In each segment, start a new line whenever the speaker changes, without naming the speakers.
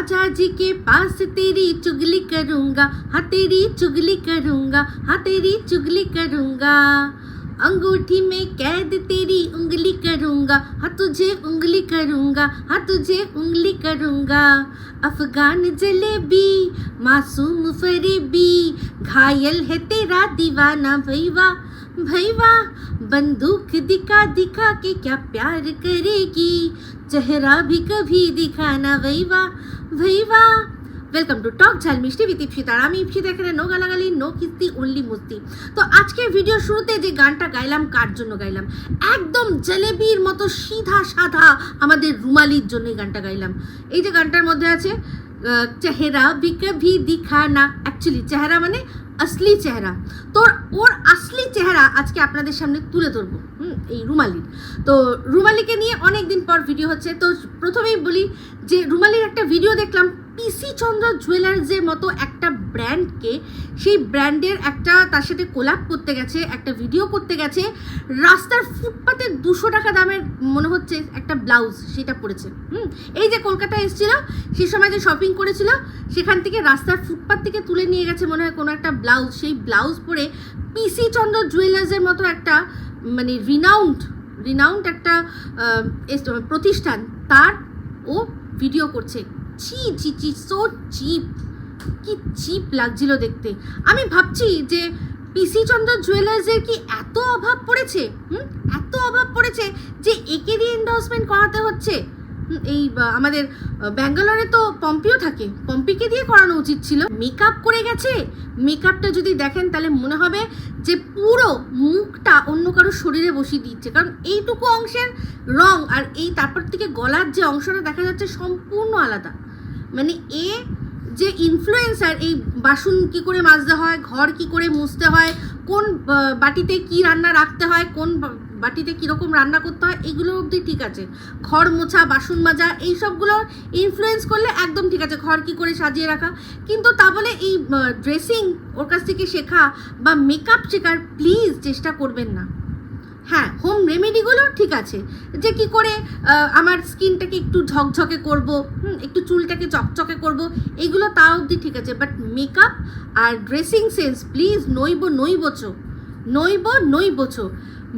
राजा जी के पास तेरी चुगली करूँगा हाँ तेरी चुगली करूँगा हाँ तेरी चुगली करूँगा। अंगूठी में कैद तेरी उंगली करूँगा हाँ तुझे उंगली करूँगा हाँ तुझे उंगली करूँगा। अफगान जलेबी, मासूम फरेबी, घायल है तेरा दीवाना भैया भैया बंदूक दिखा दिखा के क्या प्यार करेगी, चेहरा भी कभी दिखाना भैया भैया ওয়েলকাম টু টক ঝাল মিষ্টি ইপসিতা আর আমি ইপসিতা এখানে নো গালাগালি, নো কিস্তি অনলি মুস্তি। তো আজকে ভিডিও শুরুতে যে গানটা গাইলাম, কার জন্য গাইলাম? একদম জেলেবির মতো সিধা সাধা আমাদের রুমালির জন্যই গানটা গাইলাম। এই যে গানটার মধ্যে আছে চেহারা ভি কভি দিখানা অ্যাকচুয়ালি চেহারা মানে আসলি চেহারা। তোর ওর আসলি চেহারা আজকে আপনাদের সামনে তুলে ধরবো। হুম, এই রুমালির। তো রুমালিকে নিয়ে অনেক দিন পর ভিডিও হচ্ছে। তো প্রথমেই বলি যে রুমালির একটা ভিডিও দেখলাম পিসি চন্দ্র জুয়েলার্সের মতো একটা ব্র্যান্ডকে সেই ব্র্যান্ডের একটা তার সাথে কোলাপ করতে গেছে, একটা ভিডিও করতে গেছে। রাস্তার ফুটপাতে দুশো টাকা দামের মনে হচ্ছে একটা ব্লাউজ সেটা পরেছে। হুম, এই যে কলকাতায় এসেছিল সেই সময় যে শপিং করেছিল, সেখান থেকে রাস্তার ফুটপাত থেকে তুলে নিয়ে গেছে মনে হয় কোনো একটা ব্লাউজ সেই ব্লাউজ পরে পিসি চন্দ্র জুয়েলার্সের মতো একটা মানে রিনাউন্ড রিনাউন্ড একটা প্রতিষ্ঠান, তার ও ভিডিও করছে। ছি ছি ছি সো চিপ কি চিপ লাগছিল দেখতে। আমি ভাবছি যে পিসি চন্দ্র জুয়েলার্সের কি এত অভাব পড়েছে? হুম? এত অভাব পড়েছে যে একে দিয়ে এন্ডোর্সমেন্ট করাতে হচ্ছে? এই আমাদের ব্যাঙ্গালোরে তো পম্পিও থাকে। পম্পিকে দিয়ে করানো উচিত ছিল। মেকআপ করে গেছে। মেকআপটা যদি দেখেন তাহলে মনে হবে যে পুরো মুখটা অন্য কারও শরীরে বসিয়ে দিচ্ছে। কারণ এইটুকু অংশের রং আর এই তারপর থেকে গলার যে অংশটা দেখা যাচ্ছে সম্পূর্ণ আলাদা। মানে এ যে ইনফ্লুয়েন্সার এই বাসন কি করে মাজতে হয়, ঘর কি করে মুছতে হয়, কোন বাটিতে কি রান্না রাখতে হয়, কোন বাটিতে কীরকম রান্না করতে হয়, এগুলো অবধি ঠিক আছে। ঘর মোছা, বাসন মাজা, এই সবগুলো ইনফ্লুয়েন্স করলে একদম ঠিক আছে, ঘর কি করে সাজিয়ে রাখা। কিন্তু তা বলে এই ড্রেসিং ওর কাছ থেকে শেখা বা মেকআপ শেখার প্লিজ চেষ্টা করবেন না। হ্যাঁ হোম রেমেডিগুলো ঠিক আছে। যে কি করে আমার স্কিনটাকে একটু ঝকঝকে করব, হুম, একটু চুলটাকে চকচকে করব, এগুলো তা অবধি ঠিক আছে। বাট মেকআপ আর ড্রেসিং সেন্স প্লিজ নইব নই নইবচ নইব নই নইবচ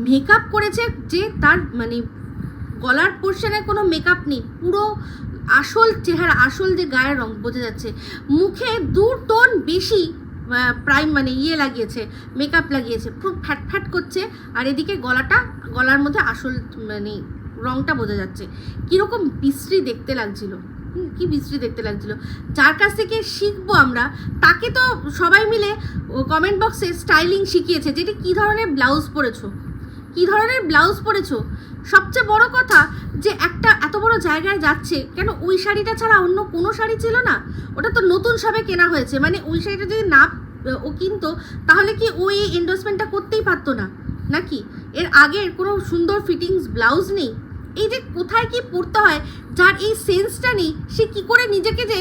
মেকআপ করেছে যে তার মানে গলার পোর্শনে কোনো মেকআপ নেই, পুরো আসল চেহারা, আসল যে গায়ের রং বোঝা যাচ্ছে। মুখে দু টোন বেশি প্রাইম মানে ইয়ে লাগিয়েছে মেকআপ লাগিয়েছে, খুব ফ্যাট ফ্যাট করছে, আর এদিকে গলাটা, গলার মধ্যে আসল মানে রংটা বোঝা যাচ্ছে। কীরকম বিশ্রী দেখতে লাগছিল কি বিশ্রী দেখতে লাগছিল। যার কাছ থেকে শিখব আমরা, তাকে তো সবাই মিলে কমেন্ট বক্সে স্টাইলিং শিখিয়েছে যেটা কী ধরনের ব্লাউজ পরেছো। কী ধরনের ব্লাউজ পরেছো? সবচেয়ে বড় কথা যে একটা এত বড় জায়গায় যাচ্ছে, কেন ওই শাড়িটা ছাড়া অন্য কোনো শাড়ি ছিল না? ওটা তো নতুন সবে কেনা হয়েছে মানে ওই শাড়িটা যদি না, ও কিনতো, তাহলে কি ওই এন্ডোর্সমেন্টটা করতেই পারতো না? নাকি? এর আগের কোনো সুন্দর ফিটিংস ব্লাউজ নেই? এই যে কোথায় কি পড়তে হয়, যার এই সেন্সটা নেই, সে কি করে নিজেকে যে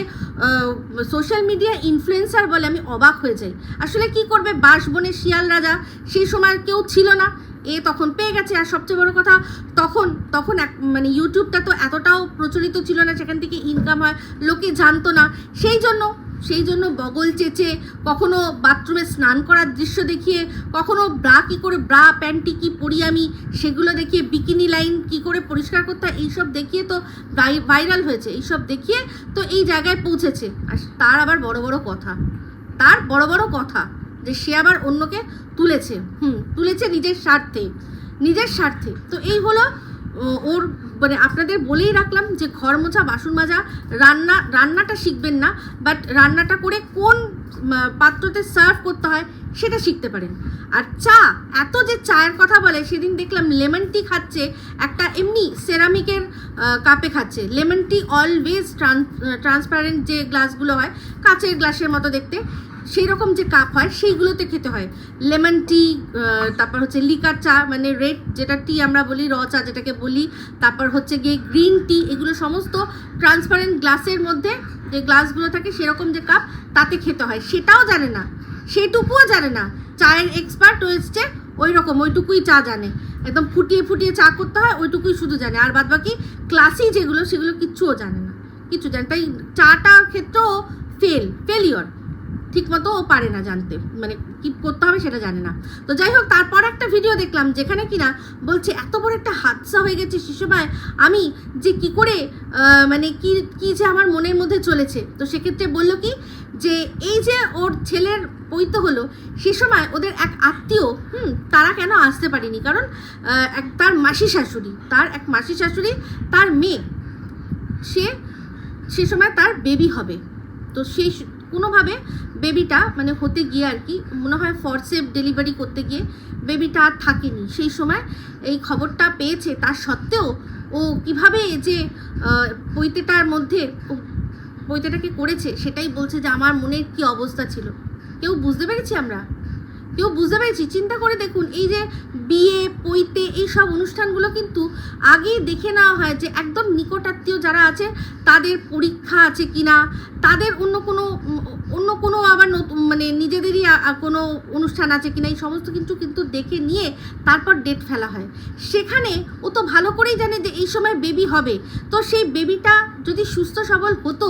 সোশ্যাল মিডিয়া ইনফ্লুয়েন্সার বলে আমি অবাক হয়ে যাই। আসলে কি করবে বাঁশবনের শিয়াল রাজা? সেই সময় কেউ ছিল না। এ তখন পেয়ে গেছে। আর সবচেয়ে বড় কথা, তখন তখন এক মানে ইউটিউবটা তো এতটাও প্রচলিত ছিল না সেখান থেকে ইনকাম হয়, লোকে জানতো না। সেই জন্য সেই জন্য বগল চেচে, কখনো বাথরুমে স্নান করার দৃশ্য দেখিয়ে, কখনো ব্রা কি করে ব্রা প্যান্টি কি পরি আমি, সেগুলো দেখিয়ে বিকিনি লাইন কি করে পরিষ্কার করতে হয়, এইসব দেখিয়ে তো ভাইরাল হয়েছে। এইসব দেখিয়ে তো এই জায়গায় পৌঁছেছে। আর তার আবার বড় বড় কথা, তার বড় বড় কথা যে সে আবার অন্যকে তুলেছে, হুম, তুলেছে নিজের স্বার্থে নিজের স্বার্থে। তো এই হলো ওর মানে আপনাদের বলেই রাখলাম যে ঘর মোছা, বাসন মাজা, রান্না, রান্নাটা শিখবেন না বাট রান্নাটা করে কোন পাত্রতে সার্ভ করতে হয় সেটা শিখতে পারেন। আর চা, এত যে চায়ের কথা বলে, সেদিন দেখলাম লেমন টি খাচ্ছে, একটা এমনি সেরামিকের কাপে খাচ্ছে। Lemon tea always trans transparent যে গ্লাসগুলো হয়, কাচের গ্লাসের মতো দেখতে। সেই রকম যে কাপ হয়, সেইগুলোতে খেতে হয়। লেমন টি তারপর হচ্ছে লিকার চা মানে রেড যেটা টি আমরা বলি র চা যেটাকে বলি, তারপর হচ্ছে গিয়ে গ্রিন টি এগুলো সমস্ত ট্রান্সপারেন্ট গ্লাসের মধ্যে যে গ্লাসগুলো থাকে, সেরকম যে কাপ তাতে খেতে হয়। সেটাও জানে না। সেটুকুও জানে না। চায়ের এক্সপার্ট হয়েছে ওই রকম ওইটুকুই চা জানে। একদম ফুটিয়ে ফুটিয়ে চা করতে হয়, ওইটুকুই শুধু জানে। আর বাদ বাকি ক্লাসি যেগুলো, সেগুলো কিচ্ছুও জানে না। কিছু জানে তাই চাটার ক্ষেত্রেও ফেল ফেলিওর ঠিক মতো ও পারে না জানতে। মানে কি করতে হবে সেটা জানে না। তো যাই হোক, তারপর একটা ভিডিও দেখলাম যেখানে কিনা বলছে, এত বড় একটা হাদসা হয়ে গেছে সে সময় আমি যে কি করে মানে কি কি যে আমার মনের মধ্যে চলেছে। তো সেক্ষেত্রে বলল কি যে, এই যে ওর ছেলের পৈত হলো, সে সময় ওদের এক আত্মীয়, হুম, তারা কেন আসতে পারেনি? কারণ এক তার মাসি শাশুড়ি, তার এক মাসি শাশুড়ি তার মেয়ে, সে সে সময় তার বেবি হবে। তো সেই কোনোভাবে বেবিটা মানে হতে গিয়ে আর কি, মনে হয় ফরসেপ ডেলিভারি করতে গিয়ে বেবিটা আর থাকেনি। সেই সময় এই খবরটা পেয়েছে। তার সত্ত্বেও ও কীভাবে যে পৈতেটার মধ্যে পৈতেটাকে করেছে, সেটাই বলছে যে আমার মনের কি অবস্থা ছিল। কেউ বুঝতে পেরেছি আমরা? কেউ বুঝতে পেরেছি? চিন্তা করে দেখুন, এই যে বিয়ে, পৈতে এই সব অনুষ্ঠানগুলো কিন্তু আগেই দেখে নেওয়া হয় যে একদম নিকটাত্মীয় যারা আছে, তাদের পরীক্ষা আছে কিনা? তাদের অন্য কোনো অন্য কোনো আবার নতুন মানে নিজেদেরই কোনো অনুষ্ঠান আছে কিনা? এই সমস্ত কিছু কিন্তু দেখে নিয়ে তারপর ডেট ফেলা হয়। সেখানে ও তো ভালো করেই জানে যে এই সময় বেবি হবে। তো সেই বেবিটা যদি সুস্থ সবল হতো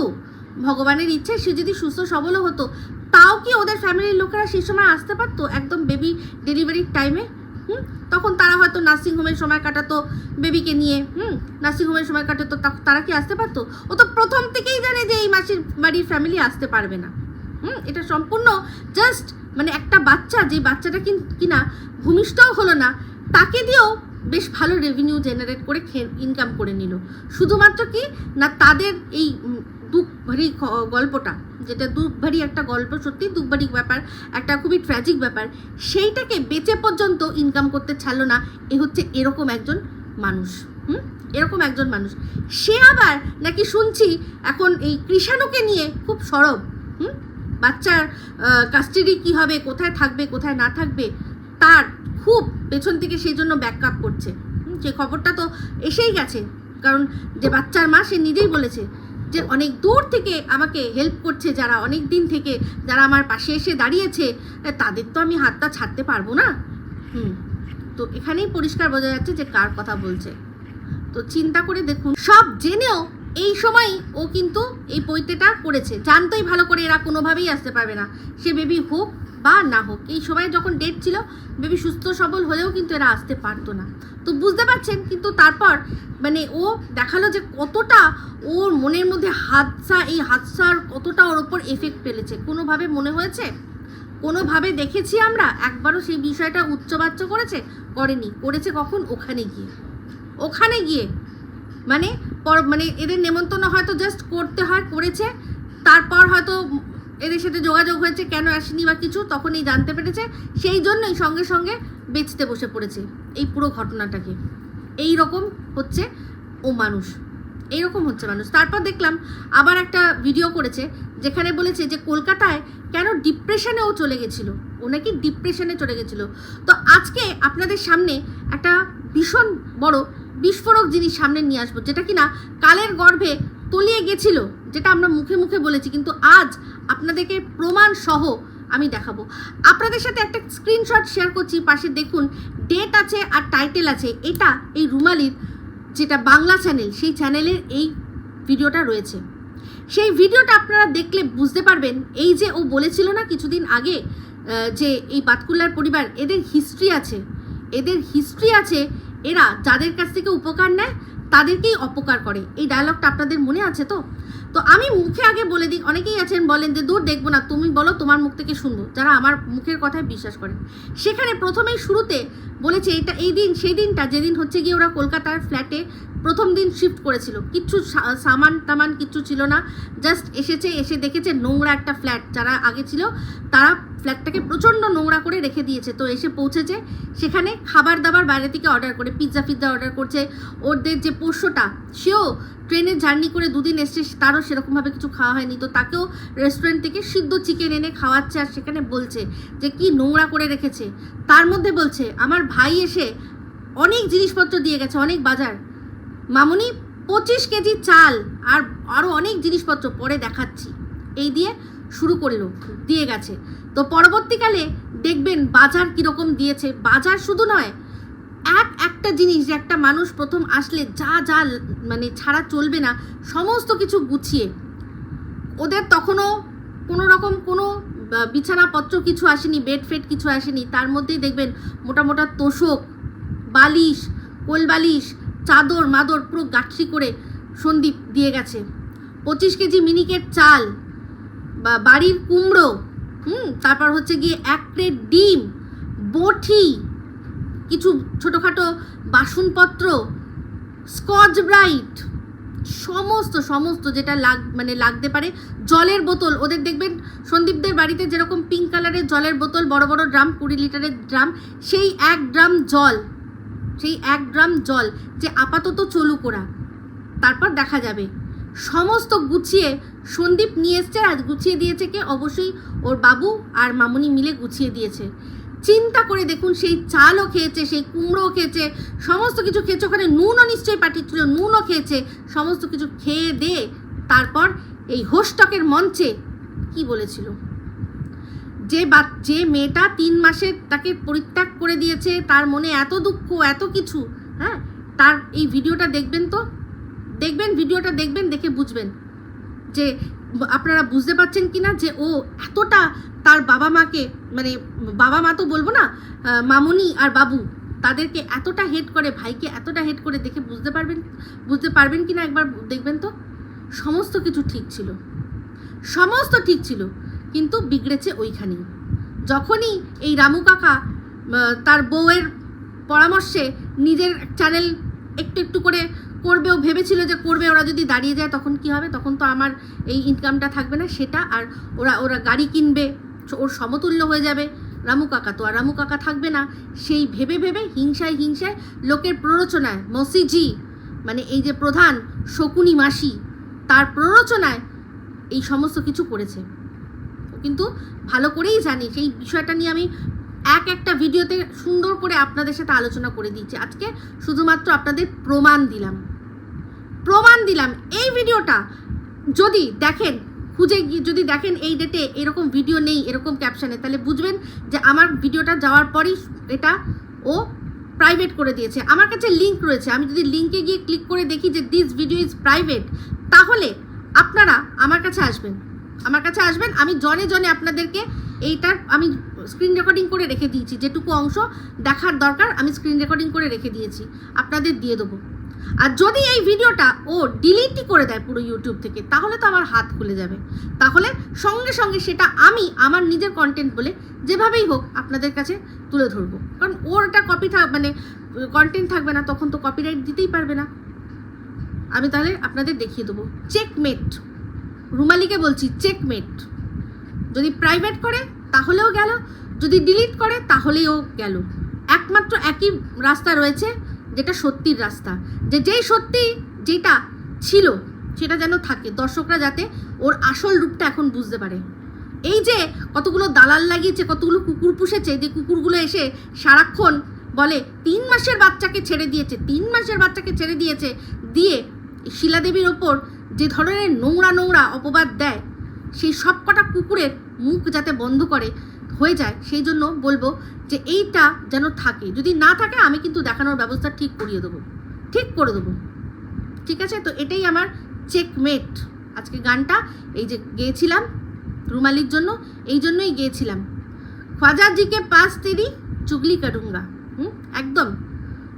ভগবানের ইচ্ছে সে যদি সুস্থ সবলও হতো, তাও কি ওদের ফ্যামিলির লোকেরা সেই সময় আসতে পারতো একদম বেবি ডেলিভারির টাইমে হুম? তখন তারা হয়তো নার্সিংহোমের সময় কাটাতো বেবিকে নিয়ে, হুম? নার্সিংহোমের সময় কাটাতো তারা কি আসতে পারতো? ও তো প্রথম থেকেই জানে যে এই মাসির বাড়ির ফ্যামিলি আসতে পারবে না। হুম? এটা সম্পূর্ণ জাস্ট মানে একটা বাচ্চা, যে বাচ্চাটা কিন- কিনা ভূমিষ্ঠও হলো না, তাকে দিয়েও বেশ ভালো রেভিনিউ জেনারেট করে ইনকাম করে নিল। শুধুমাত্র কি? না তাদের এই উম, দুঃখ ভারী গল্পটা যেটা দুঃখ ভারী একটা গল্প সত্যি দুঃখ ভারী ব্যাপার একটা খুবই ট্র্যাজিক ব্যাপার সেইটাকে বেঁচে পর্যন্ত ইনকাম করতে ছাড়লো না এ হচ্ছে এরকম একজন মানুষ হুম? এরকম একজন মানুষ। সে আবার নাকি শুনছি এখন এই কৃষাণুকে নিয়ে খুব সরব হুম? বাচ্চার কাস্টাডি কি হবে কোথায় থাকবে কোথায় না থাকবে তার খুব পেছন থেকে সেই জন্য ব্যাকআপ করছে যে খবরটা তো এসেই গেছে কারণ যে বাচ্চার মা সে নিজেই বলেছে যে অনেক দূর থেকে আমাকে হেল্প করছে, যারা অনেক দিন থেকে যারা আমার পাশে এসে দাঁড়িয়েছে তাদের তো আমি হাতটা ছাড়তে পারব না। হুম। তো এখানেই পরিষ্কার বোঝা যাচ্ছে যে কার কথা বলছে। তো চিন্তা করে দেখুন, সব জেনেও এই সময় ও কিন্তু এই পৈতেটা করেছে। জানতোই ভালো করে এরা কোনোভাবেই আসতে পারবে না। সে বেবি হোক বা না হোক, এই সময় যখন ডেট ছিল বেবি সুস্থ সবল হলেও কিন্তু এরা আসতে পারতো না। তো বুঝতে পারছেন, কিন্তু তারপর মানে ও দেখাল যে কতটা ওর মনের মধ্যে হাদসা এই হাদসার কতটা ওর ওপর এফেক্ট ফেলেছে। কোনোভাবে মনে হয়েছে? কোনোভাবে দেখেছি আমরা? একবারও সেই বিষয়টা উচ্চবাচ্য করেছে? করেনি। করেছে কখন? ওখানে গিয়ে। ওখানে গিয়ে। মানে পর মানে এদের নেমন্তন্ন হয়তো জাস্ট করতে হয়, করেছে। তারপর হয়তো এদের সাথে যোগাযোগ হয়েছে, কেন আসেনি বা কিছু তখনই জানতে পেরেছে, সেই জন্যই সঙ্গে সঙ্গে বেচতে বসে পড়েছে এই পুরো ঘটনাটাকে। এই রকম হচ্ছে ও মানুষ। এইরকম হচ্ছে মানুষ। তারপর দেখলাম আবার একটা ভিডিও করেছে, যেখানে বলেছে যে কলকাতায় কেন ডিপ্রেশনেও চলে গেছিল। ও নাকি ডিপ্রেশনে চলে গেছিল। তো আজকে আপনাদের সামনে একটা ভীষণ বড় বিস্ফোরক জিনিস সামনে নিয়ে আসব, যেটা কিনা কালের গর্ভে তলিয়ে গেছিল, যেটা আমরা মুখে মুখে বলেছি, কিন্তু আজ আপনাদেরকে প্রমাণ সহ আমি দেখাবো। আপনাদের সাথে একটা স্ক্রিনশট শেয়ার করছি, পাশে দেখুন ডেট আছে আর টাইটেল আছে। এটা এই রুমালির যেটা বাংলা চ্যানেল সেই চ্যানেলের এই ভিডিওটা রয়েছে। সেই ভিডিওটা আপনারা দেখলে বুঝতে পারবেন, এই যে ও বলেছিল না কিছুদিন আগে যে এই বাতকুল্লার পরিবার, এদের হিস্ট্রি আছে। এদের হিস্ট্রি আছে, এরা যাদের কাছ থেকে উপকার নেয়, তাদেরকেই অপকার করে। এই ডায়লগটা আপনাদের মনে আছে তো? তো আমি মুখে আগে বলে দিই, অনেকেই আছেন বলেন যে, দূর দেখব না, তুমি বলো তোমার মুখ থেকে শুনব। যারা আমার মুখের কথায় বিশ্বাস করেন। সেখানে প্রথমেই শুরুতে বলেছে, এটা এই দিন, সেই দিনটা, যেদিন হচ্ছে গিয়ে ওরা কলকাতার ফ্ল্যাটে প্রথম দিন শিফট করেছিল। কিচ্ছু সামান টামান কিচ্ছু ছিল না। জাস্ট এসেছে, এসে দেখেছে নোংরা একটা ফ্ল্যাট যারা আগে ছিল, তারা ফ্ল্যাটটাকে প্রচণ্ড নোংরা করে রেখে দিয়েছে। তো এসে পৌঁছেছে, সেখানে খাবার দাবার বাইরে থেকে অর্ডার করে পিৎজা ফিৎজা অর্ডার করছে। ওদের যে পোষ্যটা, সেও ট্রেনে জার্নি করে দুদিন এসছে, তারও সেরকমভাবে কিছু খাওয়া হয়নি। তো তাকেও রেস্টুরেন্ট থেকে সিদ্ধ চিকেন এনে খাওয়াচ্ছে আর সেখানে বলছে যে, কি নোংরা করে রেখেছে? তার মধ্যে বলছে, আমার ভাই এসে অনেক জিনিসপত্র দিয়ে গেছে, অনেক বাজার। মামুনি পঁচিশ কেজি চাল আর আরও অনেক জিনিসপত্র, পরে দেখাচ্ছি। এই দিয়ে শুরু করল দিয়ে গেছে। তো পরবর্তীকালে দেখবেন বাজার কীরকম দিয়েছে। বাজার শুধু নয়, এক একটা জিনিস, যে একটা মানুষ প্রথম আসলে যা যা মানে ছাড়া চলবে না, সমস্ত কিছু গুছিয়ে। ওদের তখনও কোনো রকম কোনো বিছানাপত্র কিছু আসেনি বেড ফেড কিছু আসেনি। তার মধ্যেই দেখবেন মোটা মোটা তোষক, বালিশ কোল বালিশ চাদর, মাদর পুরো গাঠি করে সন্দীপ দিয়ে গেছে। পঁচিশ কেজি মিনিকেট চাল বাড়ির কুমড়ো, হুম, তারপর হচ্ছে গিয়ে এক প্লেট ডিম, বটি, কিছু ছোটোখাটো বাসনপত্র, স্কচ ব্রাইট, সমস্ত সমস্ত যেটা লাগ মানে লাগতে পারে। জলের বোতল, ওদের দেখবেন সন্দীপদের বাড়িতে যেরকম পিঙ্ক কালারের জলের বোতল, বড় বড় ড্রাম, কুড়ি লিটারের ড্রাম, সেই এক ড্রাম জল, সেই এক ড্রাম জল যে আপাতত চলুক ওরা। তারপর দেখা যাবে। সমস্ত গুছিয়ে সন্দীপ নিয়ে এসছে আর গুছিয়ে দিয়েছে কে? অবশ্যই ওর বাবু আর মামুনি মিলে গুছিয়ে দিয়েছে। চিন্তা করে দেখুন, সেই চালও খেয়েছে, সেই কুমড়োও খেয়েছে, সমস্ত কিছু খেয়েছে, ওখানে নুনও নিশ্চয়ই পাঠিয়েছিল নুনও খেয়েছে, সমস্ত কিছু খেয়ে দে তারপর এই হোস্টকের মঞ্চে কি বলেছিল? যে বা, যে মেয়েটা তিন মাসে তাকে পরিত্যাগ করে দিয়েছে, তার মনে এত দুঃখ, এত কিছু হ্যাঁ? তার এই ভিডিওটা দেখবেন তো? দেখবেন, ভিডিওটা দেখবেন, দেখে বুঝবেন। যে আপনারা বুঝতে পারছেন কি না যে ও এতটা তার বাবা মাকে মানে বাবা মা তো বলব না মামুনি আর বাবু তাদেরকে এতটা হেড করে, ভাইকে এতটা হেড করে দেখে বুঝতে পারবেন বুঝতে পারবেন কি না একবার দেখবেন তো? সমস্ত কিছু ঠিক ছিল। সমস্ত ঠিক ছিল, কিন্তু বিগড়েছে ওইখানেই। যখনই এই রামু কাকা তার বউয়ের পরামর্শে নিজের চ্যানেল একটু একটু করে করবেও ভেবেছিল যে করবে, ওরা যদি দাঁড়িয়ে যায় তখন কি হবে? তখন তো আমার এই ইনকামটা থাকবে না, সেটা আর ওরা ওরা গাড়ি কিনবে, ওর সমতুল্য হয়ে যাবে। রামু কাকা তো, আর রামু কাকা থাকবে না। সেই ভেবে ভেবে, হিংসায় হিংসায় লোকের প্ররোচনায় মসিজি মানে এই যে প্রধান শকুনি মাসি, তার প্ররোচনায় এই সমস্ত কিছু করেছে। কিন্তু ভালো করেই জানি। সেই বিষয়টা নিয়ে আমি এক একটা ভিডিওতে সুন্দর করে আপনাদের সাথে আলোচনা করে দিচ্ছি আজকে শুধুমাত্র আপনাদের প্রমাণ দিলাম। প্রমাণ দিলাম। এই ভিডিওটা যদি দেখেন, খুঁজে গিয়ে যদি দেখেন এই ডেটে এরকম ভিডিও নেই, এরকম ক্যাপশানে তাহলে বুঝবেন যে আমার ভিডিওটা যাওয়ার পরই এটা ও প্রাইভেট করে দিয়েছে। আমার কাছে লিংক রয়েছে। আমি যদি লিঙ্কে গিয়ে ক্লিক করে দেখি যে দিস ভিডিও ইজ প্রাইভেট তাহলে আপনারা আমার কাছে আসবেন। আমার কাছে আসবেন। আমি জনে জনে আপনাদেরকে এইটার আমি স্ক্রিন রেকর্ডিং করে রেখে দিয়েছি। যেটুকু অংশ দেখার দরকার, আমি স্ক্রিন রেকর্ডিং করে রেখে দিয়েছি। আপনাদের দিয়ে দেবো। আর যদি এই ভিডিওটা ও ডিলিটই করে দেয় পুরো ইউটিউব থেকে, তাহলে তো আমার হাত খুলে যাবে। তাহলে সঙ্গে সঙ্গে সেটা আমি আমার নিজের কন্টেন্ট বলে যেভাবেই হোক আপনাদের কাছে তুলে ধরবো। কারণ ওর একটা কপি থাক মানে কন্টেন্ট থাকবে না, তখন তো কপিরাইট দিতেই পারবে না। আমি তাহলে আপনাদের দেখিয়ে দেবো। চেকমেট রুমালিকে বলছি চেকমেট যদি প্রাইভেট করে, তাহলেও গেল। যদি ডিলিট করে তাহলেও গেল। একমাত্র একই রাস্তা রয়েছে। যেটা সত্যির রাস্তা। যে যেই সত্যি যেটা ছিল, সেটা যেন থাকে। দর্শকরা যাতে ওর আসল রূপটা এখন বুঝতে পারে। এই যে কতগুলো দালাল লাগিয়েছে, কতগুলো কুকুর পুষেছে, যে কুকুরগুলো এসে সারাক্ষণ বলে, তিন মাসের বাচ্চাকে ছেড়ে দিয়েছে, তিন মাসের বাচ্চাকে ছেড়ে দিয়েছে, দিয়ে শিলাদেবীর ওপর যে ধরনের নোংরা নোংরা অপবাদ দেয়, সেই সব কটা কুকুরের মুখ যাতে বন্ধ করে হয়ে যায়, সেই জন্য বলব যে এইটা যেন থাকে। যদি না থাকে, আমি কিন্তু দেখানোর ব্যবস্থা ঠিক করিয়ে দেবো। ঠিক করে দেবো। ঠিক আছে? তো এটাই আমার চেকমেট আজকে গানটা এই যে গেয়েছিলাম রুমালির জন্য, এই জন্যই গেয়েছিলাম। খ্বাজা জিকে পাস তেরি চুগলি করুঙ্গা হুম? একদম।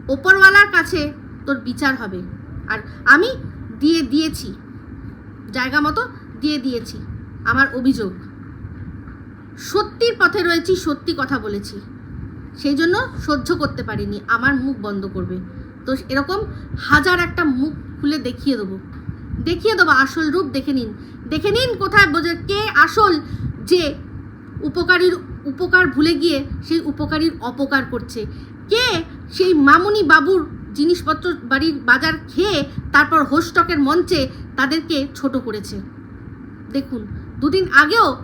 ওপরওয়ালার কাছে তোর বিচার হবে। আর আমি দিয়ে দিয়েছি। জায়গা মতো দিয়ে দিয়েছি। আমার অভিযোগ। সত্যির পথে রয়েছি, সত্যি কথা বলেছি। সেই জন্য সহ্য করতে পারিনি, আমার মুখ বন্ধ করবে। তো এরকম হাজার একটা মুখ খুলে দেখিয়ে দেবো। দেখিয়ে দেবো, আসল রূপ দেখে নিন। দেখে নিন কোথায় বোঝে কে আসল যে উপকারীর, উপকার ভুলে গিয়ে সেই উপকারীর অপকার করছে। কে সেই মামুনি বাবুর জিনিসপত্র বাড়ির বাজার খেয়ে তারপর হোস্টকের মঞ্চে তাদেরকে ছোট করেছে? দেখুন, দুদিন আগেও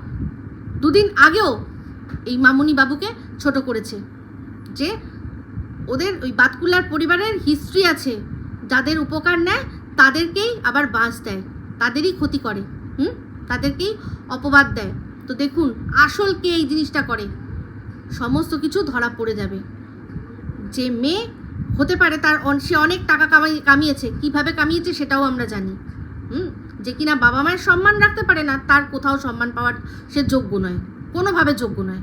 দুদিন আগেও এই মামুনি বাবুকে ছোট করেছে। যে ওদের ওই বাতকুলার পরিবারের হিস্ট্রি আছে, যাদের উপকার নেয়, তাদেরকেই আবার বাঁশ দেয়, তাদেরই ক্ষতি করে, হুম? তাদেরকেই অপবাদ দেয়। তো দেখুন, আসল কে এই জিনিসটা করে? সমস্ত কিছু ধরা পড়ে যাবে। যে মেয়ে হতে পারে তার সে অনেক টাকা কামাই, কামিয়েছে, কীভাবে কামিয়েছে সেটাও আমরা জানি, হুম? যে কিনা বাবা মায়ের সম্মান রাখতে পারে না, তার কোথাও সম্মান পাওয়ার সে যোগ্য নয়, কোনোভাবে যোগ্য নয়।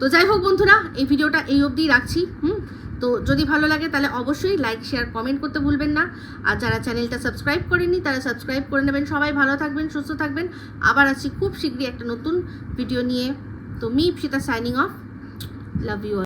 তো যাই হোক বন্ধুরা, এই ভিডিওটা এই অবধিই রাখছি, হুম? তো যদি ভালো লাগে তাহলে অবশ্যই লাইক শেয়ার কমেন্ট করতে ভুলবেন না। আর যারা চ্যানেলটা সাবস্ক্রাইব করেনি তারা সাবস্ক্রাইব করে নেবেন। সবাই ভালো থাকবেন, সুস্থ থাকবেন। আবার আসছি খুব শীঘ্রই একটা নতুন ভিডিও নিয়ে। তো me Ipsita signing off love you